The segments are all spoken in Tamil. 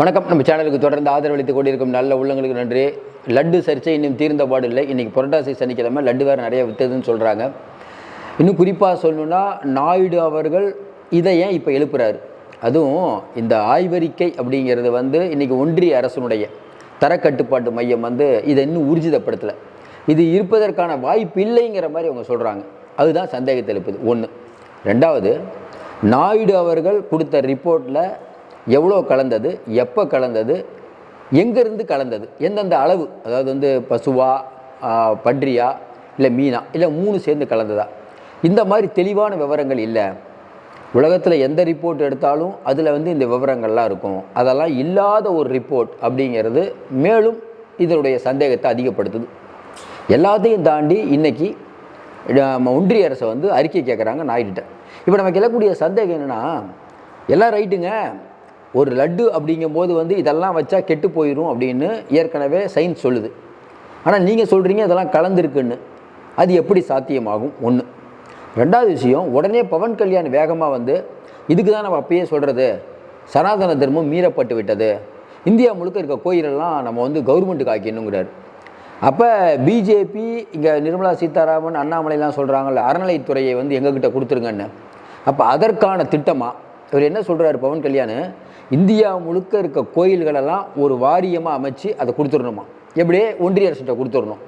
வணக்கம். நம்ம சேனலுக்கு தொடர்ந்து ஆதரவளித்து கொண்டிருக்கும் நல்ல உள்ளங்களுக்கு நன்றி. லட்டு சர்ச்சை இன்னும் தீர்ந்த பாடு இல்லை. இன்றைக்கி புரட்டாசி சனிக்கிழமை லட்டு வேறு நிறைய விற்றுதுன்னு சொல்கிறாங்க இன்னும் குறிப்பாக சொல்லணுன்னா நாயுடு அவர்கள் இதை ஏன் இப்போ எழுப்புறாரு? அதுவும் இந்த ஆய்வறிக்கை அப்படிங்கிறது வந்து இன்றைக்கி ஒன்றிய அரசனுடைய தரக்கட்டுப்பாட்டு மையம் வந்து இதை இன்னும் ஊர்ஜிதப்படுத்தலை. இது இருப்பதற்கான வாய்ப்பு இல்லைங்கிற மாதிரி அவங்க சொல்கிறாங்க அதுதான் சந்தேகத்தை எழுப்புது ஒன்று ரெண்டாவது நாயுடு அவர்கள் கொடுத்த ரிப்போர்ட்டில் எவ்வளோ கலந்தது எப்போ கலந்தது எங்கேருந்து கலந்தது எந்தெந்த அளவு அதாவது வந்து பசுவா பன்றியா இல்லை மீனா இல்லை மூணு சேர்ந்து கலந்ததா? இந்த மாதிரி தெளிவான விவரங்கள் இல்லை. உலகத்தில் எந்த ரிப்போர்ட் எடுத்தாலும் அதில் வந்து இந்த விவரங்கள்லாம் இருக்கும். அதெல்லாம் இல்லாத ஒரு ரிப்போர்ட் அப்படிங்கிறது மேலும் இதனுடைய சந்தேகத்தை அதிகப்படுத்துது. எல்லாத்தையும் தாண்டி இன்னைக்கு நம்ம ஒன்றிய அரசை வந்து அறிக்கை கேட்குறாங்க நாயுடுகிட்ட. இப்போ நமக்கு எழக்கூடிய சந்தேகம் என்னென்னா எல்லாம் ரைட்டுங்க ஒரு லட்டு அப்படிங்கும்போது வந்து இதெல்லாம் வச்சா கெட்டு போயிடும் அப்படின்னு ஏற்கனவே சயின்ஸ் சொல்லுது. ஆனால் நீங்கள் சொல்கிறீங்க இதெல்லாம் கலந்துருக்குன்னு. அது எப்படி சாத்தியமாகும்? ஒன்று ரெண்டாவது விஷயம் உடனே பவன் கல்யாண் வேகமாக வந்து இதுக்கு தான் நம்ம அப்பயே சொல்கிறது சனாதன தர்மம் மீறப்பட்டு விட்டது. இந்தியா முழுக்க இருக்க கோயிலெல்லாம் நம்ம வந்து கவர்மெண்ட்டுக்கு ஆக்கிடணுங்கிறார். அப்போ பிஜேபி இங்கே நிர்மலா சீதாராமன் அண்ணாமலைலாம் சொல்கிறாங்கல்ல அறநிலைத்துறையை வந்து எங்ககிட்ட கொடுத்துருங்கன்னு. அப்போ அதற்கான திட்டமாக இவர் என்ன சொல்கிறாரு பவன் கல்யாண்? இந்தியா முழுக்க இருக்க கோயில்களெல்லாம் ஒரு வாரியமாக அமைச்சு அதை கொடுத்துடணுமா? எப்படியே ஒன்றிய அரசுகிட்ட கொடுத்துடணும்.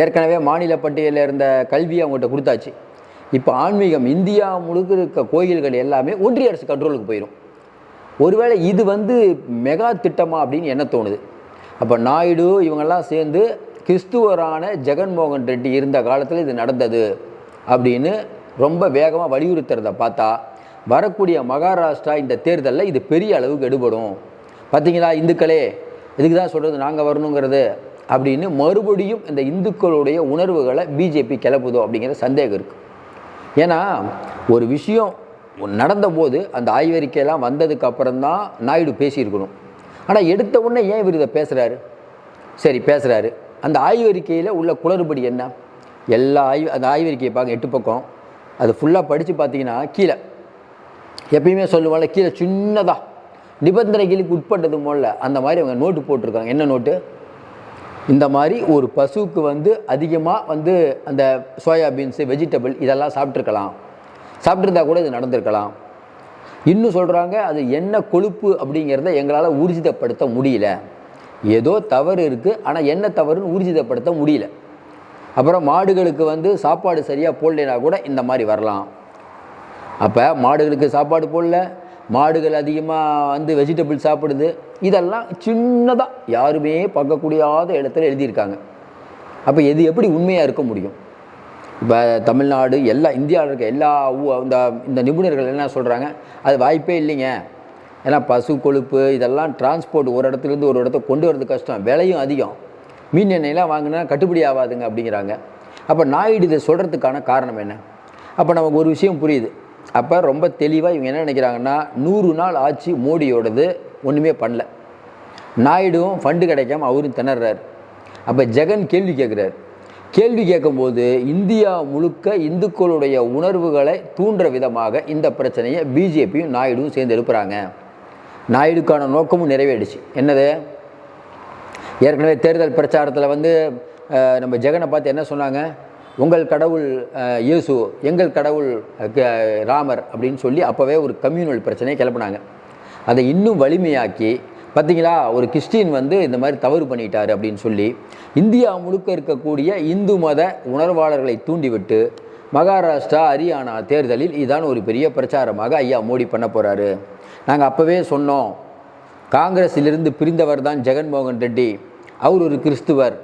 ஏற்கனவே மாநில பட்டியலில் இருந்த கல்வியை அவங்ககிட்ட கொடுத்தாச்சு. இப்போ ஆன்மீகம் இந்தியா முழுக்க இருக்க கோயில்கள் எல்லாமே ஒன்றிய அரசு கண்ட்ரோலுக்கு போயிடும் ஒருவேளை இது வந்து மெகா திட்டமா அப்படின்னு என்ன தோணுது? அப்போ நாயுடு இவங்கெல்லாம் சேர்ந்து கிறிஸ்துவரான ஜெகன்மோகன் ரெட்டி இருந்த காலத்தில் இது நடந்தது அப்படின்னு ரொம்ப வேகமாக வலியுறுத்துறத பார்த்தா வரக்கூடிய மகாராஷ்டிரா இந்த தேர்தலில் இது பெரிய அளவுக்கு எடுபடும். பார்த்தீங்களா இந்துக்களே? இதுக்கு தான் சொல்கிறது நாங்கள் வரணுங்கிறது. அப்படின்னு மறுபடியும் இந்த இந்துக்களுடைய உணர்வுகளை பிஜேபி கிளப்புதோ அப்படிங்கிற சந்தேகம் இருக்குது ஏன்னா ஒரு விஷயம் நடந்தபோது அந்த ஆய்வறிக்கையெல்லாம் வந்ததுக்கு அப்புறம் தான் நாயுடு பேசியிருக்கணும். ஆனால் எடுத்த உடனே ஏன் இவர் இதை பேசுகிறாரு சரி பேசுகிறாரு அந்த ஆய்வறிக்கையில் உள்ள குளறுபடி என்ன? எல்லா ஆய்வு அந்த ஆய்வறிக்கையை பார்க்க எட்டு பக்கம். அது ஃபுல்லாக படித்து பார்த்தீங்கன்னா கீழே. எப்பயுமே சொல்லுவாங்கல்ல கீழே சின்னதாக நிபந்தனைகளுக்கு உட்பட்டது போல அந்த மாதிரி அவங்க நோட்டு போட்டிருக்காங்க. என்ன நோட்டு இந்த மாதிரி ஒரு பசுவுக்கு வந்து அதிகமாக வந்து அந்த சோயாபீன்ஸு வெஜிடபிள் இதெல்லாம் சாப்பிட்ருக்கலாம் சாப்பிட்ருந்தா கூட இது நடந்திருக்கலாம். இன்னும் சொல்கிறாங்க அது என்ன கொழுப்பு அப்படிங்கிறத எங்களால் ஊர்ஜிதப்படுத்த முடியல. ஏதோ தவறு இருக்குது ஆனால் என்ன தவறுன்னு ஊர்ஜிதப்படுத்த முடியல. அப்புறம் மாடுகளுக்கு வந்து சாப்பாடு சரியாக போடலைனா கூட இந்த மாதிரி வரலாம். அப்போ மாடுகளுக்கு சாப்பாடு போடல மாடுகள் அதிகமாக வந்து வெஜிடபிள் சாப்பிடுது. இதெல்லாம் சின்னதாக யாருமே பார்க்கக்கூடியாத இடத்துல எழுதியிருக்காங்க. அப்போ எது எப்படி உண்மையாக இருக்க முடியும்? இப்போ தமிழ்நாடு எல்லா இந்தியாவில் இருக்க எல்லா ஊ- இந்த இந்த நிபுணர்கள் என்ன சொல்கிறாங்க அது வாய்ப்பே இல்லைங்க. ஏன்னா பசு கொழுப்பு இதெல்லாம் டிரான்ஸ்போர்ட் ஒரு இடத்துலேருந்து ஒரு இடத்த கொண்டு வரது கஷ்டம். விலையும் அதிகம். மீன் எண்ணெயெல்லாம் வாங்கினா கட்டுப்படி ஆகாதுங்க அப்படிங்கிறாங்க. அப்போ நாயுடு இதை சொல்கிறதுக்கான காரணம் என்ன? அப்போ நமக்கு ஒரு விஷயம் புரியுது. அப்போ ரொம்ப தெளிவாக இவங்க என்ன நினைக்கிறாங்கன்னா நூறு நாள் ஆட்சி மோடியோடது ஒன்றுமே பண்ணல. நாயுடுவும் ஃபண்டு கிடைக்காம அவரும் திணறார். அப்போ ஜெகன் கேள்வி கேட்குறாரு கேள்வி கேட்கும்போது இந்தியா முழுக்க இந்துக்களுடைய உணர்வுகளை தூண்டுற விதமாக இந்த பிரச்சனையை பிஜேபியும் நாயுடுவும் சேர்ந்து எழுப்புறாங்க. நாயுடுக்கான நோக்கமும் நிறைவேறிடுச்சு என்னது? ஏற்கனவே தேர்தல் பிரச்சாரத்தில் வந்து நம்ம ஜெகனை பார்த்து என்ன சொன்னாங்க? உங்கள் கடவுள் இயேசு எங்கள் கடவுள் க- ராமர் அப்படின்னு சொல்லி அப்போவே ஒரு கம்யூனல் பிரச்சனையை கிளப்புனாங்க. அதை இன்னும் வலிமையாக்கி பார்த்தீங்களா ஒரு கிறிஸ்டின் வந்து இந்த மாதிரி தவறு பண்ணிட்டார் அப்படின்னு சொல்லி இந்தியா முழுக்க இருக்கக்கூடிய இந்து மத உணர்வாளர்களை தூண்டிவிட்டு மகாராஷ்டிரா ஹரியானா தேர்தலில் இதான் ஒரு பெரிய பிரச்சாரமாக ஐயா மோடி பண்ண போகிறாரு நாங்கள் அப்போவே சொன்னோம் காங்கிரஸிலிருந்து பிரிந்தவர் தான் ஜெகன்மோகன் ரெட்டி அவர் ஒரு கிறிஸ்துவர்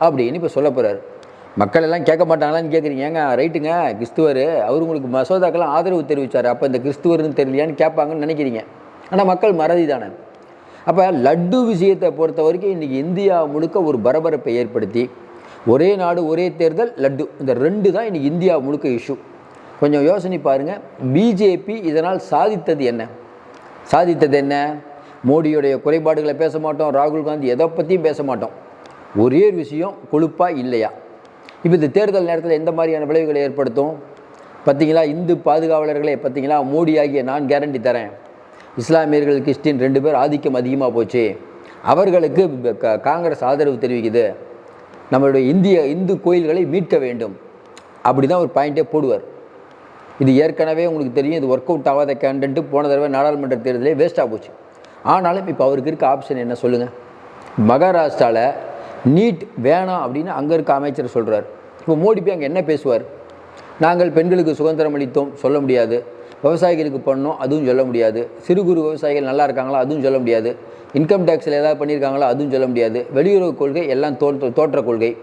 அப்படின்னு இப்போ சொல்ல போகிறார் மக்கள் எல்லாம் கேட்க மாட்டாங்களான்னு கேட்குறீங்க ஏங்க ரைட்டுங்க கிறிஸ்துவர். அவர் உங்களுக்கு மசோதாக்கெல்லாம் ஆதரவு தெரிவித்தார் அப்போ இந்த கிறிஸ்துவர்னு தெரியலையான்னு கேட்பாங்கன்னு நினைக்கிறீங்க. ஆனால் மக்கள் மறதி தானே அப்போ லட்டு விஷயத்தை பொறுத்த வரைக்கும் இன்றைக்கி இந்தியா முழுக்க ஒரு பரபரப்பை ஏற்படுத்தி ஒரே நாடு ஒரே தேர்தல் லட்டு. இந்த ரெண்டு தான் இன்றைக்கி இந்தியா முழுக்க இஷ்யூ கொஞ்சம் யோசனை பாருங்கள் பிஜேபி இதனால் சாதித்தது என்ன? சாதித்தது என்ன? மோடியுடைய குறைபாடுகளை பேச மாட்டோம். ராகுல் காந்தி எதை பற்றியும் பேச மாட்டோம். ஒரே விஷயம் கொழுப்பா இல்லையா? இப்போ இந்த தேர்தல் நேரத்தில் எந்த மாதிரியான விளைவுகளை ஏற்படுத்தும்? பார்த்தீங்களா இந்து பாதுகாவலர்களே பார்த்தீங்களா மோடி ஆகிய நான் கேரண்டி தரேன். இஸ்லாமியர்கள் கிறிஸ்டின் ரெண்டு பேர் ஆதிக்கம் அதிகமாக போச்சு. அவர்களுக்கு காங்கிரஸ் ஆதரவு தெரிவிக்குது. நம்மளுடைய இந்திய இந்து கோயில்களை மீட்க வேண்டும். அப்படி தான் ஒரு பாயிண்டே போடுவார். இது ஏற்கனவே உங்களுக்கு தெரியும் இது ஒர்க் அவுட் ஆகாத கேண்டன்ட்டு போன தடவை நாடாளுமன்ற தேர்தலே வேஸ்ட்டாக போச்சு. ஆனாலும் இப்போ அவருக்கு இருக்க ஆப்ஷன் என்ன சொல்லுங்கள் மகாராஷ்டிராவில் நீட் வேணாம் அப்படின்னு அங்கே இருக்க அமைச்சர் சொல்கிறார் இப்போ மோடி போய் அங்கே என்ன பேசுவார்? நாங்கள் பெண்களுக்கு சுதந்திரம் அளித்தோம் சொல்ல முடியாது. விவசாயிகளுக்கு பண்ணோம் அதுவும் சொல்ல முடியாது. சிறு குறு விவசாயிகள் நல்லா இருக்காங்களா அதுவும் சொல்ல முடியாது. இன்கம் டேக்ஸில் ஏதாவது பண்ணியிருக்காங்களா அதுவும் சொல்ல முடியாது. வெளியுறவு கொள்கை எல்லாம் தோற்ற தோற்ற கொள்கை.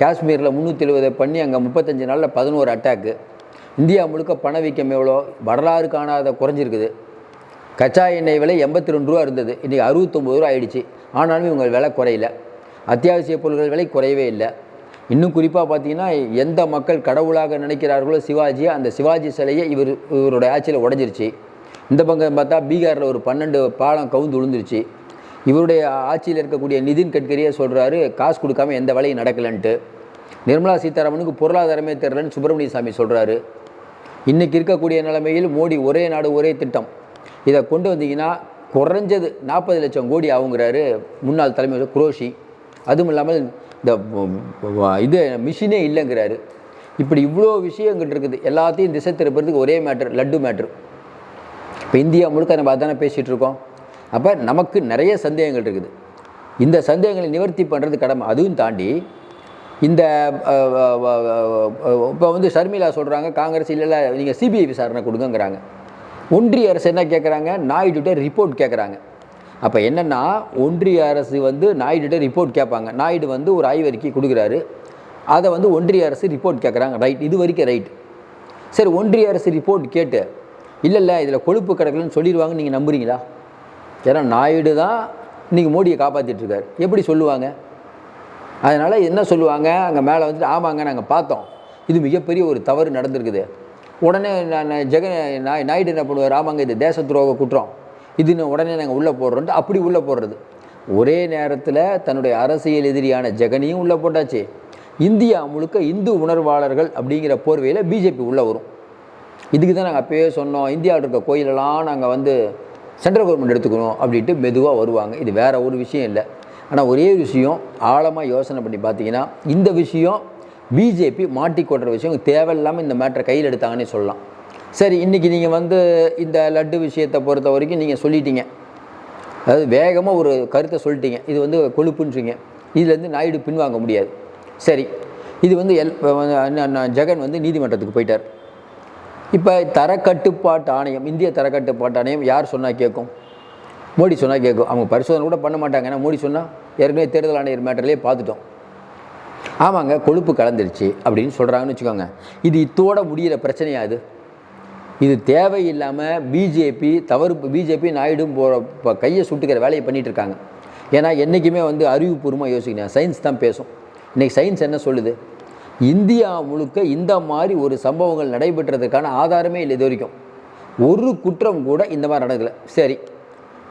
காஷ்மீரில் முந்நூற்றி எழுபதை பண்ணி அங்கே முப்பத்தஞ்சு நாளில் பதினோரு அட்டாக்கு. இந்தியா முழுக்க பணவீக்கம் எவ்வளோ? வரலாறு காணாத குறைஞ்சிருக்குது. கச்சா எண்ணெய் விலை எண்பத்தி ரெண்டு ரூபா இருந்தது. இன்றைக்கி அறுபத்தொம்பது ரூபா ஆயிடுச்சு. ஆனாலும் இவங்க விலை குறையில. அத்தியாவசிய பொருட்கள் விலை குறையவே இல்லை. இன்னும் குறிப்பாக பார்த்தீங்கன்னா எந்த மக்கள் கடவுளாக நினைக்கிறார்களோ சிவாஜியை அந்த சிவாஜி சிலையை இவர் இவருடைய ஆட்சியில் உடஞ்சிருச்சு. இந்த பக்கம் பார்த்தா பீகாரில் ஒரு பன்னெண்டு பாலம் கவுந்து விழுந்துருச்சு இவருடைய ஆட்சியில் இருக்கக்கூடிய நிதின் கட்கரியே சொல்கிறாரு காசு கொடுக்காம எந்த வேலையும் நடக்கலைன்ட்டு. நிர்மலா சீதாராமனுக்கு பொருளாதாரமே தெரிலன்னு சுப்பிரமணிய சாமி சொல்கிறாரு இன்றைக்கி இருக்கக்கூடிய நிலைமையில் மோடி ஒரே நாடு ஒரே திட்டம். இதை கொண்டு வந்தீங்கன்னா குறைஞ்சது நாற்பது லட்சம் கோடி ஆகுங்கிறாரு முன்னாள் தலைமையில் குரோஷி. அதுவும் இல்லாமல் இந்த இது மிஷினே இல்லைங்கிறாரு. இப்படி இவ்வளோ விஷயங்கள் இருக்குது. எல்லாத்தையும் திசை திருப்புறதுக்கு ஒரே மேட்ரு லட்டு மேட்ரு இப்போ இந்தியா முழுக்க நம்ம அதானே பேசிகிட்டு இருக்கோம். அப்போ நமக்கு நிறைய சந்தேகங்கள் இருக்குது. இந்த சந்தேகங்களை நிவர்த்தி பண்ணுறது கடமை. அதுவும் தாண்டி இந்த இப்போ வந்து ஷர்மிளா சொல்கிறாங்க காங்கிரஸ் இல்லைல்ல நீங்கள் சிபிஐ விசாரணை கொடுங்கங்கிறாங்க. ஒன்றிய அரசு என்ன கேட்குறாங்க நாயுடுகிட்ட ரிப்போர்ட் கேட்குறாங்க அப்போ என்னென்னா ஒன்றிய அரசு வந்து நாயுடுகிட்ட ரிப்போர்ட் கேட்பாங்க. நாயுடு வந்து ஒரு ஆய்வறிக்கை கொடுக்குறாரு. அதை வந்து ஒன்றிய அரசு ரிப்போர்ட் கேட்குறாங்க. ரைட் இது வரைக்கும் ரைட் சரி ஒன்றிய அரசு ரிப்போர்ட் கேட்டு இல்லை இல்லை இதில் கொழுப்பு கிடக்கலன்னு சொல்லிடுவாங்க நீங்கள் நம்புறீங்களா? ஏன்னா நாயுடு தான் இன்றைக்கி மோடியை காப்பாற்றிட்டுருக்காரு எப்படி சொல்லுவாங்க? அதனால் என்ன சொல்லுவாங்க? அங்கே மேலே வந்துட்டு ஆமாங்க நாங்கள் பார்த்தோம். இது மிகப்பெரிய ஒரு தவறு நடந்திருக்குது. உடனே நான் நான் ஜெகன் நாய் நாயுடு என்ன பண்ணுவார்? ஆமாங்க இது தேச துரோக குற்றம். இதுன்னு உடனே நாங்கள் உள்ளே போடுறோன்ட்டு அப்படி உள்ளே போடுறது. ஒரே நேரத்தில் தன்னுடைய அரசியல் எதிரியான ஜெகனையும் உள்ளே போட்டாச்சு. இந்தியா முழுக்க இந்து உணர்வாளர்கள் அப்படிங்கிற போர்வையில் பிஜேபி உள்ளே வரும். இதுக்கு தான் நாங்கள் அப்போயே சொன்னோம் இந்தியாவில் இருக்க கோயிலெல்லாம் நாங்கள் வந்து சென்ட்ரல் கவர்மெண்ட் எடுத்துக்கணும் அப்படின்ட்டு மெதுவாக வருவாங்க. இது வேற ஒரு விஷயம் இல்லை. ஆனால் ஒரே விஷயம் ஆழமாக யோசனை பண்ணி பார்த்தீங்கன்னா இந்த விஷயம் பிஜேபி மாட்டிக்கொள்கிற விஷயம் தேவையில்லாமல் இந்த மேட்டரை கையில் எடுத்தாங்கன்னே சொல்லலாம். சரி இன்றைக்கி நீங்கள் வந்து இந்த லட்டு விஷயத்தை பொறுத்த வரைக்கும் நீங்கள் சொல்லிட்டீங்க. அதாவது வேகமாக ஒரு கருத்தை சொல்லிட்டீங்க. இது வந்து கொழுப்புன்றீங்க. இதுலேருந்து நாயுடு பின்வாங்க முடியாது. சரி இது வந்து எல் அண்ணா- ஜெகன் வந்து நீதிமன்றத்துக்கு போயிட்டார். இப்போ தரக்கட்டுப்பாட்டு ஆணையம் இந்திய தரக்கட்டுப்பாட்டு ஆணையம் யார் சொன்னால் கேட்கும்? மோடி சொன்னால் கேட்கும். அவங்க பரிசோதனை கூட பண்ண மாட்டாங்க. ஏன்னா மோடி சொன்னால் ஏற்கனவே தேர்தல் ஆணையர் மேட்டர்லேயே பார்த்துட்டோம். ஆமாங்க கொழுப்பு கலந்துருச்சு அப்படின்னு சொல்கிறாங்கன்னு வச்சுக்கோங்க. இது இத்தோட முடிகிற பிரச்சனையா அது இது தேவையில்லாமல் பிஜேபி தவறு பிஜேபி நாயுடும் போகிற இப்போ கையை சுட்டுக்கிற வேலையை பண்ணிகிட்டு இருக்காங்க. ஏன்னா என்றைக்குமே வந்து அறிவுபூர்வமாக யோசிக்கணும் சயின்ஸ் தான் பேசும். இன்றைக்கி சயின்ஸ் என்ன சொல்லுது? இந்தியா முழுக்க இந்த மாதிரி ஒரு சம்பவங்கள் நடைபெற்றதுக்கான ஆதாரமே இல்லை இது வரைக்கும் ஒரு குற்றம் கூட இந்த மாதிரி நடக்கலை. சரி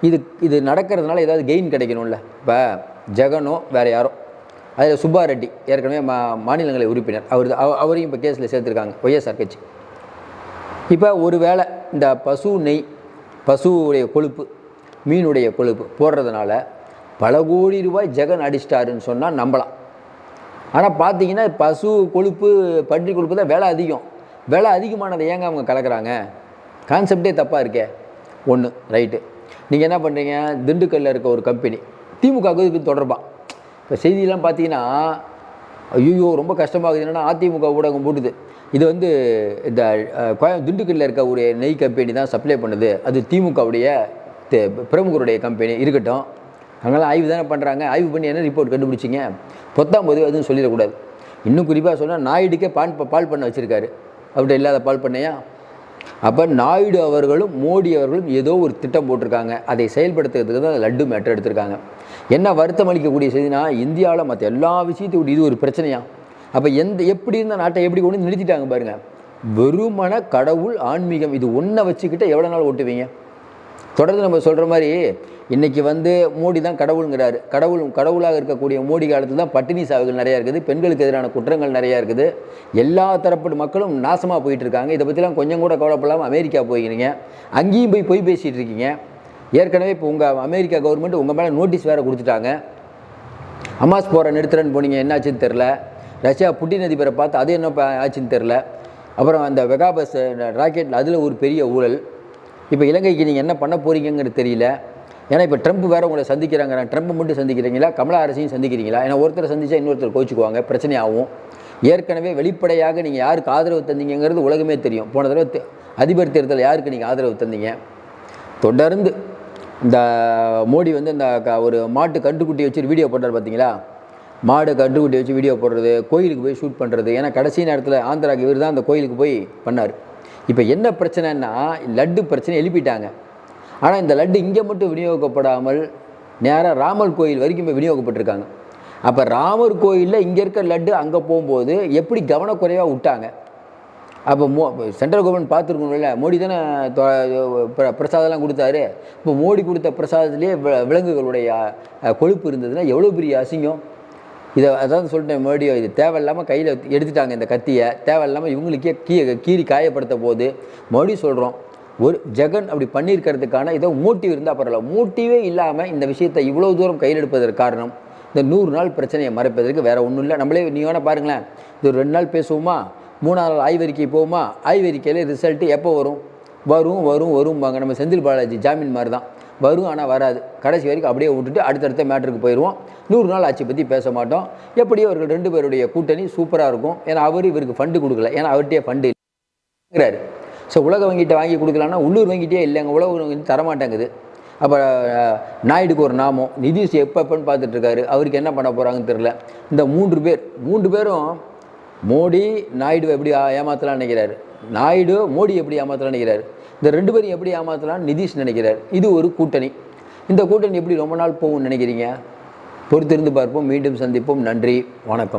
இது இது நடக்கிறதுனால ஏதாவது கெயின் கிடைக்கணும்ல. இப்போ ஜெகனோ வேறு யாரோ. அதில் சுப்பா ரெட்டி ஏற்கனவே மா மாநிலங்களை உறுப்பினர். அவர் அவரையும் இப்போ கேஸில் சேர்த்துருக்காங்க. ஒய்எஸ்ஆர் கட்சி. இப்போ ஒரு வேளை இந்த பசு நெய் பசுவுடைய கொழுப்பு மீனுடைய கொழுப்பு போடுறதுனால பல கோடி ரூபாய் ஜெகன் அடிச்சிட்டாருன்னு சொன்னால் நம்பலாம். ஆனால் பார்த்தீங்கன்னா பசு கொழுப்பு பன்றி கொழுப்பு தான் விலை அதிகம். விலை அதிகமானதை ஏங்க அவங்க கலக்கிறாங்க? கான்செப்டே தப்பாக இருக்கே. ஒன்று ரைட்டு. நீங்கள் என்ன பண்ணுறீங்க திண்டுக்கல்லில் இருக்க ஒரு கம்பெனி திமுகவுக்கு இதுக்கு தொடர்பாக இப்போ செய்தியெல்லாம் பார்த்தீங்கன்னா ஐயோ ரொம்ப கஷ்டமாகுது. என்னென்னா அதிமுக ஊடகம் போட்டுது. இது வந்து இந்த கோயம் திண்டுக்கல்லில் இருக்க ஒரு நெய் கம்பெனி தான் சப்ளை பண்ணுது. அது திமுகவுடைய பிரமுகருடைய கம்பெனி இருக்கட்டும். அதனால் ஆய்வு தானே பண்ணுறாங்க ஆய்வு பண்ணி என்ன ரிப்போர்ட் கண்டுபிடிச்சிங்க? பொத்தாம் போது எதுவும் சொல்லிடக்கூடாது. இன்னும் குறிப்பாக சொன்னால் நாயுடுக்கே பால் பால் பண்ண வச்சுருக்காரு. அப்படி இல்லாத பால் பண்ணையா? அப்போ நாயுடு அவர்களும் மோடி அவர்களும் ஏதோ ஒரு திட்டம் போட்டிருக்காங்க. அதை செயல்படுத்துறதுக்கு தான் லட்டு மேட்டர் எடுத்திருக்காங்க. என்ன வருத்தம் அளிக்கக்கூடிய செய்தினா இந்தியாவில் மற்ற எல்லா விஷயத்தையும் விட இது ஒரு பிரச்சனையா? அப்போ எந்த எப்படி இருந்த நாட்டை எப்படி கொண்டு நிறுத்திட்டாங்க பாருங்கள் வெறுமன கடவுள் ஆன்மீகம் இது ஒன்றை வச்சுக்கிட்டு எவ்வளோ நாள் ஓட்டுவீங்க? தொடர்ந்து நம்ம சொல்கிற மாதிரி இன்றைக்கி வந்து மோடி தான் கடவுளுங்கிறாரு. கடவுள் கடவுளாக இருக்கக்கூடிய மோடி காலத்தில் தான் பட்டினி சாவுகள் நிறையா இருக்குது. பெண்களுக்கு எதிரான குற்றங்கள் நிறையா இருக்குது. எல்லா தரப்பட்ட மக்களும் நாசமாக போயிட்டு இருக்காங்க. இதை பற்றிலாம் கொஞ்சம் கூட கவலைப்படாமல் அமெரிக்கா போய்க்கிறீங்க அங்கேயும் போய் பொய் பேசிகிட்டு இருக்கீங்க. ஏற்கனவே இப்போ உங்கள் அமெரிக்கா கவர்மெண்ட் உங்கள் மேலே நோட்டீஸ் வேறு கொடுத்துட்டாங்க. அமாஸ் போகிற நிறுத்துறேன்னு போனீங்க. என்னாச்சுன்னு தெரில ரஷ்யா புட்டின் அதிபரை பார்த்து அது என்ன ஆச்சுன்னு தெரில அப்புறம் அந்த வெகாபஸ் ராக்கெட்டில் அதில் ஒரு பெரிய ஊழல். இப்போ இலங்கைக்கு நீங்கள் என்ன பண்ண போறீங்கங்கிறது தெரியல. ஏன்னா இப்போ ட்ரம்ப் வேறு உங்களை சந்திக்கிறாங்க. ட்ரம்ப் மட்டும் சந்திக்கிறீங்களா? கமலா அரசையும் சந்திக்கிறீங்களா? ஏன்னா ஒருத்தர் சந்திச்சா இன்னொருத்தர் கோச்சிக்குவாங்க பிரச்சனை ஆகும் ஏற்கனவே வெளிப்படையாக நீங்கள் யாருக்கு ஆதரவு தந்தீங்கங்கிறது உலகமே தெரியும். போன தடவை அதிபர் தேர்தல் யாருக்கு நீங்கள் ஆதரவு தந்தீங்க? தொடர்ந்து இந்த மோடி வந்து இந்த க- ஒரு மாட்டு கண்டுக்குட்டி வச்சு வீடியோ போட்டார் பார்த்தீங்களா? மாடு கண்டுக்குட்டி வச்சு வீடியோ போடுறது கோயிலுக்கு போய் ஷூட் பண்ணுறது ஏன்னா கடைசி நேரத்தில் ஆந்திராக்கு இவர் தான் அந்த கோயிலுக்கு போய் பண்ணார். இப்போ என்ன பிரச்சனைன்னா லட்டு பிரச்சனை எழுப்பிட்டாங்க. ஆனால் இந்த லட்டு இங்கே மட்டும் விநியோகிக்கப்படாமல் நேராக ராமர் கோயில் வரைக்கும் விநியோகப்பட்டிருக்காங்க அப்போ ராமர் கோயிலில் இங்கே இருக்க லட்டு அங்கே போகும்போது எப்படி கவனக்குறைவாக விட்டாங்க? அப்போ மோ சென்ட்ரல் கவர்மெண்ட் பார்த்துருக்கணும்ல மோடி தானே பிரசாதம்லாம் கொடுத்தாரு. இப்போ மோடி கொடுத்த பிரசாதத்துலேயே விலங்குகளுடைய கொழுப்பு இருந்ததுன்னா எவ்வளோ பெரிய அசிங்கம்? இதை அதான் சொல்லிட்டேன் மேடியோ இது தேவையில்லாமல் கையில் எடுத்துட்டாங்க இந்த கத்தியை. தேவையில்லாமல் இவங்களுக்கே கீ கீறி காயப்படுத்த போது மறுபடியும் சொல்கிறோம் ஒரு ஜெகன் அப்படி பண்ணியிருக்கிறதுக்கான ஏதோ மோட்டிவ் இருந்தால் பரவாயில்ல. மோட்டிவே இல்லாமல் இந்த விஷயத்தை இவ்வளோ தூரம் கையில் எடுப்பதற்கு காரணம் இந்த நூறு நாள் பிரச்சனையை மறைப்பதற்கு வேறு ஒன்றும் இல்லை. நம்மளே நீ வேணால் பாருங்களேன் இது ஒரு ரெண்டு நாள் பேசுவோமா? மூணாவது நாள் ஆய்வறிக்கை போவோமா? ஆய்வறிக்கையில் ரிசல்ட்டு எப்போ வரும்? வரும் வரும் வரும்பாங்க. நம்ம செந்தில் பாலாஜி ஜாமீன் மாதிரி தான் வரும் ஆனால் வராது. கடைசி வரைக்கும் அப்படியே விட்டுட்டு அடுத்தடுத்த மேட்டருக்கு போயிடுவோம். நூறு நாள் ஆட்சி பற்றி பேச மாட்டோம். எப்படியோ அவர்கள் ரெண்டு பேருடைய கூட்டணி சூப்பராக இருக்கும். ஏன்னா அவர் இவருக்கு ஃபண்டு கொடுக்கல. ஏன்னா அவர்கிட்டயே ஃபண்டு இல்லைங்கிறாரு ஸோ உலக வங்கிட்ட வாங்கி கொடுக்கலான்னா உள்ளூர் வங்கிட்டே இல்லைங்க உலக வங்கி தரமாட்டேங்குது. அப்போ நாயுடுக்கு ஒரு நாமம். நிதிஷ் எப்போ எப்போன்னு பார்த்துட்டு இருக்காரு அவருக்கு என்ன பண்ண போகிறாங்கன்னு தெரில இந்த மூன்று பேர் மூன்று பேரும் மோடி நாயுடு எப்படி ஏமாத்தலாம் நினைக்கிறாரு. நாயுடு மோடி எப்படி ஏமாத்தலாம் நினைக்கிறாரு. இந்த ரெண்டு பேரும் எப்படி ஏமாத்தலாம்னு நிதிஷ் நினைக்கிறார். இது ஒரு கூட்டணி. இந்த கூட்டணி எப்படி ரொம்ப நாள் போகும்னு நினைக்கிறீங்க? பொறுத்திருந்து பார்ப்போம். மீண்டும் சந்திப்போம். நன்றி. வணக்கம்.